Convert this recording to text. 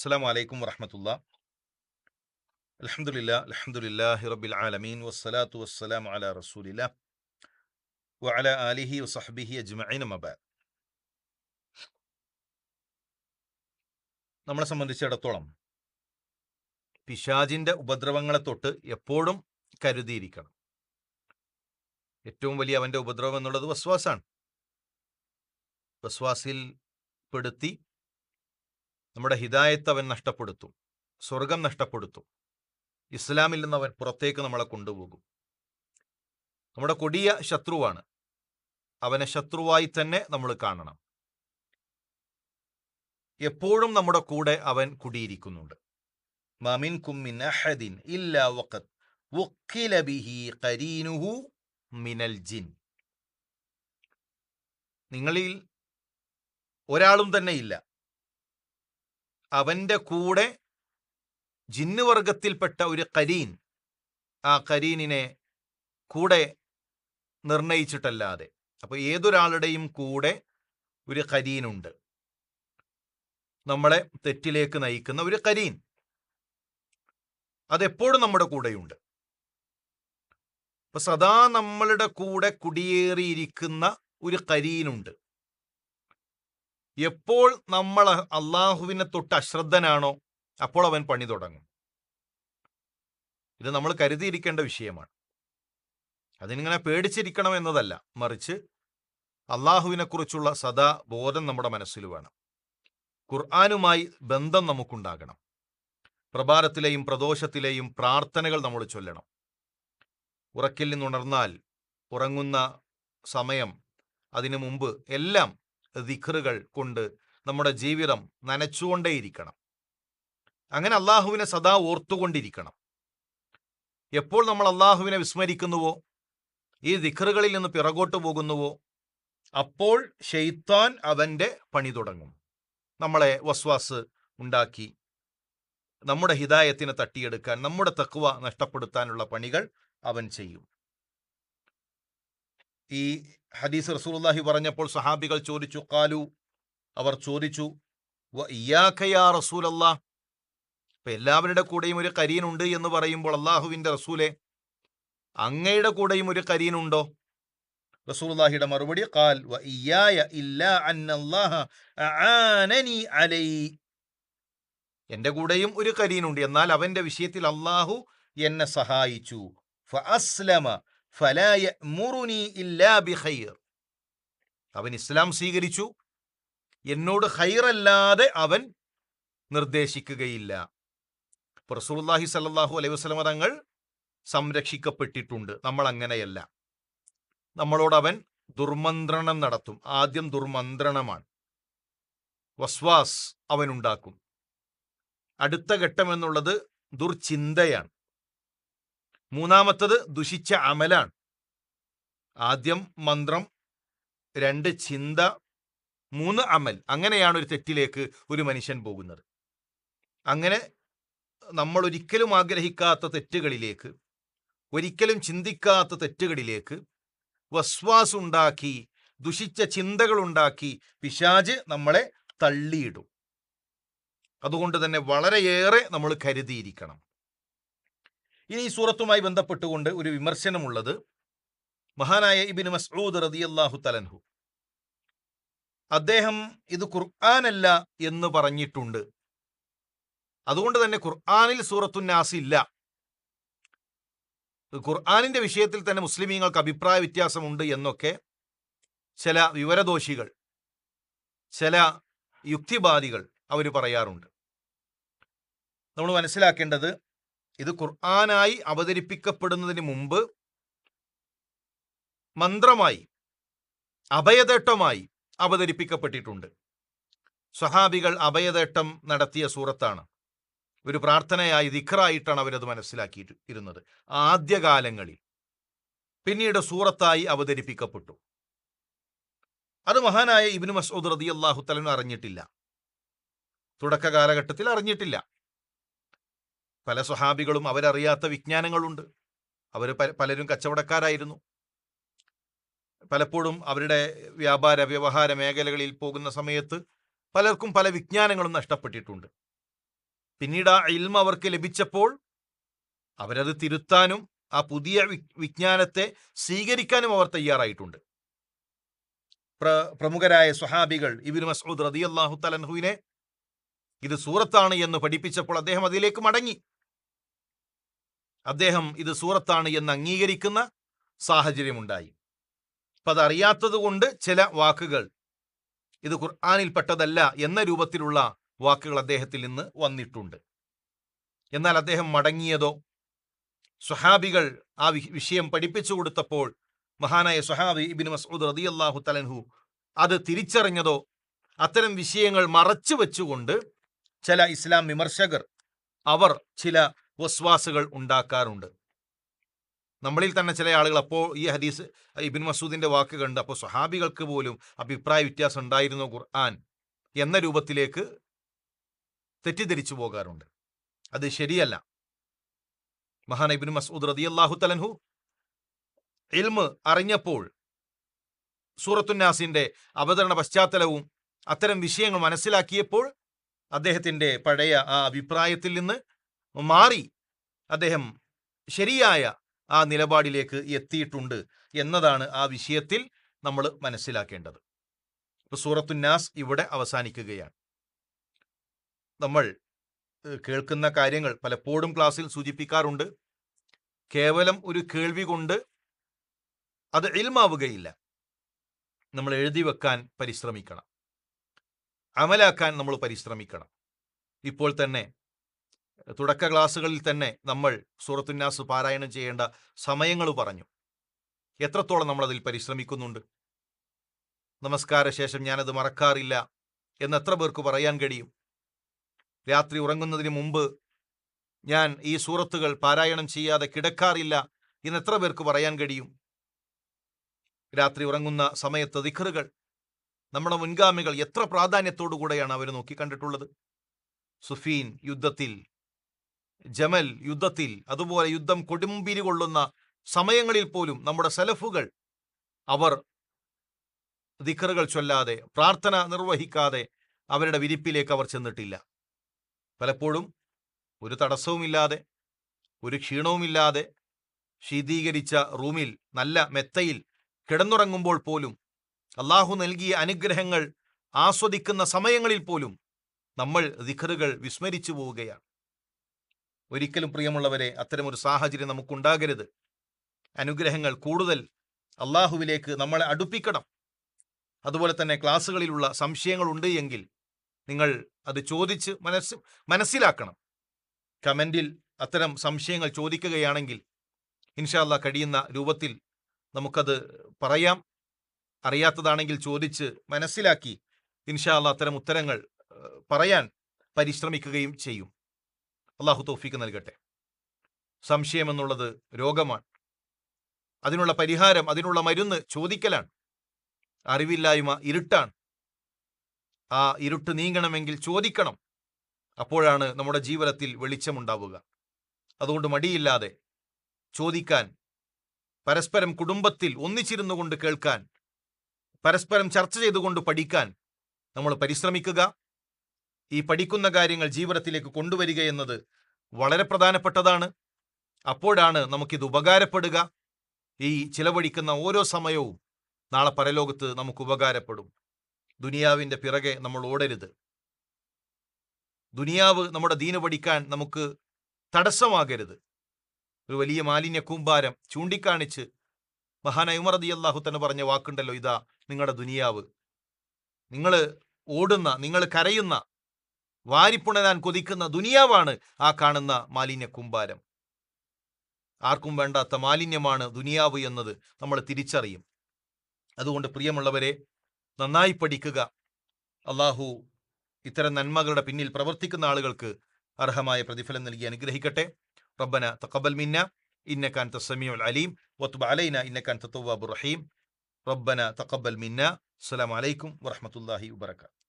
അസ്സാം വലൈക്കും വറഹമത്തുള്ള. അലഹമുല്ല അലഹമുല്ലാഹി റബ്ബിൽ ആലമീൻ. വസ്സലാത്തു വസ്സലാം അല റസൂലില്ല. വഅല ആലിഹി വസഹബിഹി അജ്മഈൻ മബാദ് നമ്മളെ സംബന്ധിച്ചിടത്തോളം പിശാജിന്റെ ഉപദ്രവങ്ങളെ തൊട്ട് എപ്പോഴും കരുതിയിരിക്കണം. ഏറ്റവും വലിയ അവന്റെ ഉപദ്രവം എന്നുള്ളത് വസ്വാസാണ്. വസ്വാസിൽ പെടുത്തി നമ്മുടെ ഹിദായത്ത് അവൻ നഷ്ടപ്പെടുത്തും. സ്വർഗം നഷ്ടപ്പെടുത്തും. ഇസ്ലാമിൽ നിന്ന് അവൻ പുറത്തേക്ക് നമ്മളെ കൊണ്ടുപോകും. നമ്മുടെ കൊടിയ ശത്രുവാണ്. അവനെ ശത്രുവായി തന്നെ നമ്മൾ കാണണം. എപ്പോഴും നമ്മുടെ കൂടെ അവൻ കുടിയിരിക്കുന്നുണ്ട്. മമിൻ കുമ്മിൻ അഹദിൻ ഇല്ലാ ബിഹി മിനൽ ജിൻ. നിങ്ങളിൽ ഒരാളും തന്നെ ഇല്ല. അവന്റെ കൂടെ ജിന്നുവർഗത്തിൽപ്പെട്ട ഒരു കരീൻ ആ കരീനിനെ കൂടെ നിർണയിച്ചിട്ടല്ലാതെ അപ്പൊ ഏതൊരാളുടെയും കൂടെ ഒരു കരീനുണ്ട്. നമ്മളെ തെറ്റിലേക്ക് നയിക്കുന്ന ഒരു കരീൻ. അതെപ്പോഴും നമ്മുടെ കൂടെയുണ്ട്. അപ്പൊ സദാ നമ്മളുടെ കൂടെ കുടിയേറിയിരിക്കുന്ന ഒരു കരീനുണ്ട്. എപ്പോൾ നമ്മൾ അള്ളാഹുവിനെ തൊട്ട് അശ്രദ്ധനാണോ അപ്പോൾ അവൻ പണി തുടങ്ങും. ഇത് നമ്മൾ കരുതിയിരിക്കേണ്ട വിഷയമാണ്. അതിനിങ്ങനെ പേടിച്ചിരിക്കണം എന്നതല്ല. മറിച്ച് അള്ളാഹുവിനെ കുറിച്ചുള്ള സദാ ബോധം നമ്മുടെ മനസ്സിൽ വേണം. ഖുർആാനുമായി ബന്ധം നമുക്കുണ്ടാകണം. പ്രഭാരത്തിലെയും പ്രദോഷത്തിലെയും പ്രാർത്ഥനകൾ നമ്മൾ ചൊല്ലണം. ഉറക്കിൽ നിന്നുണർന്നാൽ ഉറങ്ങുന്ന സമയം അതിനു മുമ്പ് എല്ലാം ദിഖറുകൾ കൊണ്ട് നമ്മുടെ ജീവിതം നനച്ചുകൊണ്ടേയിരിക്കണം. അങ്ങനെ അള്ളാഹുവിനെ സദാ ഓർത്തുകൊണ്ടിരിക്കണം. എപ്പോൾ നമ്മൾ അള്ളാഹുവിനെ വിസ്മരിക്കുന്നുവോ? ഈ ദിഖറുകളിൽ നിന്ന് പിറകോട്ട് പോകുന്നുവോ? അപ്പോൾ ഷെയ്ത്താൻ അവന്റെ പണി തുടങ്ങും. നമ്മളെ വസ്വാസ് ഉണ്ടാക്കി നമ്മുടെ ഹിതായത്തിനെ തട്ടിയെടുക്കാൻ നമ്മുടെ തക്കുവ നഷ്ടപ്പെടുത്താനുള്ള പണികൾ അവൻ ചെയ്യും. ഈ ഹദീസ് റസൂലുള്ളാഹി പറഞ്ഞപ്പോൾ സഹാബികൾ ചോദിച്ചു കാലു അവർ ചോദിച്ചു ഇയാഖയാ റസൂലല്ലാ? ഇപ്പൊ എല്ലാവരുടെ കൂടെയും ഒരു കരീനുണ്ട് എന്ന് പറയുമ്പോൾ അള്ളാഹുവിന്റെ റസൂലെ അങ്ങയുടെ കൂടെയും ഒരു കരീനുണ്ടോ റസൂലുള്ളാഹിയുടെ മറുപടി കാൽ ഇയായ ഇല്ലാ അന്നല്ലാഹ അലൈ. എന്റെ കൂടെയും ഒരു കരീനുണ്ട് എന്നാൽ അവന്റെ വിഷയത്തിൽ അള്ളാഹു എന്നെ സഹായിച്ചു. ഫഅസ്ലമ അവൻ ഇസ്ലാം സ്വീകരിച്ചു. എന്നോട് ഹൈറല്ലാതെ അവൻ നിർദ്ദേശിക്കുകയില്ല. പ്രസൂർലാഹി സല്ലല്ലാഹു അലൈഹി വസ്ലമ തങ്ങൾ സംരക്ഷിക്കപ്പെട്ടിട്ടുണ്ട്. നമ്മൾ അങ്ങനെയല്ല. നമ്മളോടവൻ ദുർമന്ത്രണം നടത്തും. ആദ്യം ദുർമന്ത്രണമാണ്. വസ്വാസ് അവനുണ്ടാക്കും. അടുത്ത ഘട്ടം എന്നുള്ളത് ദുർചിന്തയാണ്. മൂന്നാമത്തത് ദുഷിച്ച അമലാണ്. ആദ്യം മന്ത്രം രണ്ട് ചിന്ത മൂന്ന് അമൽ. അങ്ങനെയാണ് ഒരു തെറ്റിലേക്ക് ഒരു മനുഷ്യൻ പോകുന്നത്. അങ്ങനെ നമ്മൾ ഒരിക്കലും ആഗ്രഹിക്കാത്ത തെറ്റുകളിലേക്ക് ഒരിക്കലും ചിന്തിക്കാത്ത തെറ്റുകളിലേക്ക് വസ്വാസ് ഉണ്ടാക്കി ദുഷിച്ച ചിന്തകൾ ഉണ്ടാക്കി പിശാജ് നമ്മളെ തള്ളിയിടും. അതുകൊണ്ട് തന്നെ വളരെയേറെ നമ്മൾ കരുതിയിരിക്കണം. ഇനി ഈ സൂറത്തുമായി ബന്ധപ്പെട്ടുകൊണ്ട് ഒരു വിമർശനമുള്ളത് മഹാനായ ഇബിന് മസ്ഊദ് റതിയല്ലാഹു തലൻഹു അദ്ദേഹം ഇത് ഖുർആാനല്ല എന്ന് പറഞ്ഞിട്ടുണ്ട്. അതുകൊണ്ട് തന്നെ ഖുർആാനിൽ സൂറത്തുന്നാസ് ഇല്ല. ഖുർആാനിന്റെ വിഷയത്തിൽ തന്നെ മുസ്ലിമീങ്ങൾക്ക് അഭിപ്രായ വ്യത്യാസമുണ്ട് എന്നൊക്കെ ചില വിവരദോഷികൾ ചില യുക്തിവാദികൾ അവർ പറയാറുണ്ട്. നമ്മൾ മനസ്സിലാക്കേണ്ടത് ഇത് ഖുർആനായി അവതരിപ്പിക്കപ്പെടുന്നതിന് മുമ്പ് മന്ത്രമായി അഭയതേട്ടമായി അവതരിപ്പിക്കപ്പെട്ടിട്ടുണ്ട്. സ്വഹാബികൾ അഭയതേട്ടം നടത്തിയ സൂറത്താണ്. ഒരു പ്രാർത്ഥനയായി ദിഖറായിട്ടാണ് അവരത് മനസ്സിലാക്കി ഇരുന്നത്. ആദ്യകാലങ്ങളിൽ പിന്നീട് സൂറത്തായി അവതരിപ്പിക്കപ്പെട്ടു. അത് മഹാനായ ഇബിന് മസൂദ് റതി അള്ളാഹു അറിഞ്ഞിട്ടില്ല. തുടക്ക കാലഘട്ടത്തിൽ അറിഞ്ഞിട്ടില്ല. പല സ്വഹാബികളും അവരറിയാത്ത വിജ്ഞാനങ്ങളുണ്ട്. അവർ പലരും കച്ചവടക്കാരായിരുന്നു. പലപ്പോഴും അവരുടെ വ്യാപാര വ്യവഹാര മേഖലകളിൽ പോകുന്ന സമയത്ത് പലർക്കും പല വിജ്ഞാനങ്ങളും നഷ്ടപ്പെട്ടിട്ടുണ്ട്. പിന്നീട് ആ ഇൽമ അവർക്ക് ലഭിച്ചപ്പോൾ അവരത് തിരുത്താനും ആ പുതിയ വിജ്ഞാനത്തെ സ്വീകരിക്കാനും അവർ തയ്യാറായിട്ടുണ്ട്. പ്ര പ്രമുഖരായ സ്വഹാബികൾ ഇബിൻ മസൂദ് റതിയല്ലാഹു തലൻഹുവിനെ ഇത് സൂറത്താണ് എന്ന് പഠിപ്പിച്ചപ്പോൾ അദ്ദേഹം അതിലേക്ക് മടങ്ങി. അദ്ദേഹം ഇത് സൂറത്താണ് എന്ന് അംഗീകരിക്കുന്ന സാഹചര്യമുണ്ടായി. അപ്പം അതറിയാത്തത് കൊണ്ട് ചില വാക്കുകൾ ഇത് ഖുർആാനിൽപ്പെട്ടതല്ല എന്ന രൂപത്തിലുള്ള വാക്കുകൾ അദ്ദേഹത്തിൽ നിന്ന് വന്നിട്ടുണ്ട്. എന്നാൽ അദ്ദേഹം മടങ്ങിയതോ സുഹാബികൾ ആ വിഷയം പഠിപ്പിച്ചു കൊടുത്തപ്പോൾ മഹാനായ സുഹാബി ഇബിൻ മസൂദ് റതിയല്ലാഹു തലൻഹു അത് തിരിച്ചറിഞ്ഞതോ അത്തരം വിഷയങ്ങൾ മറച്ചു വെച്ചുകൊണ്ട് ചില ഇസ്ലാം വിമർശകർ അവർ ചില വസ്വാസുകൾ ഉണ്ടാക്കാറുണ്ട്. നമ്മളിൽ തന്നെ ചില ആളുകൾ അപ്പോൾ ഈ ഹദീസ് ഇബിൻ മസൂദിന്റെ വാക്ക് കണ്ട് അപ്പോൾ സ്വഹാബികൾക്ക് പോലും അഭിപ്രായ വ്യത്യാസം ഉണ്ടായിരുന്നു ഖുർആൻ എന്ന രൂപത്തിലേക്ക് തെറ്റിദ്ധരിച്ചു പോകാറുണ്ട്. അത് ശരിയല്ല. മഹാൻ ഇബിൻ മസൂദ് റതി അള്ളാഹു തലൻഹു ഇൽമ് അറിഞ്ഞപ്പോൾ സൂറത്തുന്നാസിന്റെ അവതരണ പശ്ചാത്തലവും അത്തരം വിഷയങ്ങൾ മനസ്സിലാക്കിയപ്പോൾ അദ്ദേഹത്തിന്റെ പഴയ ആ അഭിപ്രായത്തിൽ നിന്ന് മാറി അദ്ദേഹം ശരിയായ ആ നിലപാടിലേക്ക് എത്തിയിട്ടുണ്ട് എന്നതാണ് ആ വിഷയത്തിൽ നമ്മൾ മനസ്സിലാക്കേണ്ടത്. ഇപ്പൊ സൂറത്തുന്നാസ് ഇവിടെ അവസാനിക്കുകയാണ്. നമ്മൾ കേൾക്കുന്ന കാര്യങ്ങൾ പലപ്പോഴും ക്ലാസ്സിൽ സൂചിപ്പിക്കാറുണ്ട്. കേവലം ഒരു കേൾവി കൊണ്ട് അത് ഇൽമാവുകയില്ല. നമ്മൾ എഴുതി വെക്കാൻ പരിശ്രമിക്കണം. അമലാക്കാൻ നമ്മൾ പരിശ്രമിക്കണം. ഇപ്പോൾ തന്നെ തുടക്ക ക്ലാസ്സുകളിൽ തന്നെ നമ്മൾ സൂറത്തുന്നാസ് പാരായണം ചെയ്യേണ്ട സമയങ്ങൾ പറഞ്ഞു. എത്രത്തോളം നമ്മൾ അതിൽ പരിശ്രമിക്കുന്നുണ്ട്? നമസ്കാര ശേഷം ഞാനത് മറക്കാറില്ല എന്ന് എത്ര പേർക്ക് പറയാൻ കഴിയും? രാത്രി ഉറങ്ങുന്നതിന് മുമ്പ് ഞാൻ ഈ സൂറത്തുകൾ പാരായണം ചെയ്യാതെ കിടക്കാറില്ല എന്ന് എത്ര പേർക്ക് പറയാൻ കഴിയും? രാത്രി ഉറങ്ങുന്ന സമയത്ത് ദിഖറുകൾ നമ്മുടെ മുൻഗാമികൾ എത്ര പ്രാധാന്യത്തോടു കൂടെയാണ് അവർ നോക്കിക്കണ്ടിട്ടുള്ളത്? സുഫീൻ യുദ്ധത്തിൽ ജമൽ യുദ്ധത്തിൽ അതുപോലെ യുദ്ധം കൊടുമ്പിരി കൊള്ളുന്ന സമയങ്ങളിൽ പോലും നമ്മുടെ സലഫുകൾ അവർ ദിക്കറുകൾ ചൊല്ലാതെ പ്രാർത്ഥന നിർവഹിക്കാതെ അവരുടെ വിരിപ്പിലേക്ക് അവർ ചെന്നിട്ടില്ല. പലപ്പോഴും ഒരു തടസ്സവുമില്ലാതെ ഒരു ക്ഷീണവുമില്ലാതെ ശീതീകരിച്ച റൂമിൽ നല്ല മെത്തയിൽ കിടന്നുറങ്ങുമ്പോൾ പോലും അള്ളാഹു നൽകിയ അനുഗ്രഹങ്ങൾ ആസ്വദിക്കുന്ന സമയങ്ങളിൽ പോലും നമ്മൾ ദിഖറുകൾ വിസ്മരിച്ചു പോവുകയാണ്. ഒരിക്കലും പ്രിയമുള്ളവരെ അത്തരമൊരു സാഹചര്യം നമുക്കുണ്ടാകരുത്. അനുഗ്രഹങ്ങൾ കൂടുതൽ അള്ളാഹുവിലേക്ക് നമ്മളെ അടുപ്പിക്കണം. അതുപോലെ തന്നെ ക്ലാസ്സുകളിലുള്ള സംശയങ്ങളുണ്ട് എങ്കിൽ നിങ്ങൾ അത് ചോദിച്ച് മനസ്സ് മനസ്സിലാക്കണം. കമന്റിൽ അത്തരം സംശയങ്ങൾ ചോദിക്കുകയാണെങ്കിൽ ഇൻഷാല്ല കഴിയുന്ന രൂപത്തിൽ നമുക്കത് പറയാം. അറിയാത്തതാണെങ്കിൽ ചോദിച്ച് മനസ്സിലാക്കി ഇൻഷാല്ല അത്തരം ഉത്തരങ്ങൾ പറയാൻ പരിശ്രമിക്കുകയും ചെയ്യും. അള്ളാഹു തോഫീക്ക് നൽകട്ടെ. സംശയം എന്നുള്ളത് രോഗമാണ്. അതിനുള്ള പരിഹാരം അതിനുള്ള മരുന്ന് ചോദിക്കലാണ്. അറിവില്ലായ്മ ഇരുട്ടാണ്. ആ ഇരുട്ട് നീങ്ങണമെങ്കിൽ ചോദിക്കണം. അപ്പോഴാണ് നമ്മുടെ ജീവിതത്തിൽ വെളിച്ചമുണ്ടാവുക. അതുകൊണ്ട് മടിയില്ലാതെ ചോദിക്കാൻ പരസ്പരം കുടുംബത്തിൽ ഒന്നിച്ചിരുന്നു കൊണ്ട് കേൾക്കാൻ പരസ്പരം ചർച്ച ചെയ്തുകൊണ്ട് പഠിക്കാൻ നമ്മൾ പരിശ്രമിക്കുക. ഈ പഠിക്കുന്ന കാര്യങ്ങൾ ജീവിതത്തിലേക്ക് കൊണ്ടുവരിക എന്നത് വളരെ പ്രധാനപ്പെട്ടതാണ്. അപ്പോഴാണ് നമുക്കിത് ഉപകാരപ്പെടുക. ഈ ചിലവഴിക്കുന്ന ഓരോ സമയവും നാളെ പരലോകത്ത് നമുക്ക് ഉപകാരപ്പെടും. ദുനിയാവിന്റെ പിറകെ നമ്മൾ ഓടരുത്. ദുനിയാവ് നമ്മുടെ ദീന് പഠിക്കാൻ നമുക്ക് തടസ്സമാകരുത്. ഒരു വലിയ മാലിന്യ കൂമ്പാരം ചൂണ്ടിക്കാണിച്ച് മഹാനായ ഉമർ റതി അള്ളാഹു തന്നെ പറഞ്ഞ വാക്കുണ്ടല്ലോ ഇതാ നിങ്ങളുടെ ദുനിയാവ്. നിങ്ങൾ ഓടുന്ന നിങ്ങൾ കരയുന്ന വാരിപ്പുണരാൻ കൊതിക്കുന്ന ദുനിയാവാണ് ആ കാണുന്ന മാലിന്യ കുമ്പാരം. ആർക്കും വേണ്ടാത്ത മാലിന്യമാണ് ദുനിയാവ് എന്നത് നമ്മൾ തിരിച്ചറിയും. അതുകൊണ്ട് പ്രിയമുള്ളവരെ നന്നായി പഠിക്കുക. അള്ളാഹു ഇത്തരം നന്മകളുടെ പിന്നിൽ പ്രവർത്തിക്കുന്ന ആളുകൾക്ക് അർഹമായ പ്രതിഫലം നൽകി അനുഗ്രഹിക്കട്ടെ. റബ്ബന തക്കബൽ മിന്ന ഇന്നക്കാൻ തസ്സമിയ അലീം വത്തുബ അലൈന ഇന്നക്കാൻ തത്തവാബുറഹീം റബ്ബന തക്കബൽ മിന്ന അസ്സലാമലൈക്കും വറഹമത്തല്ലാഹി വബർക്കാത്തു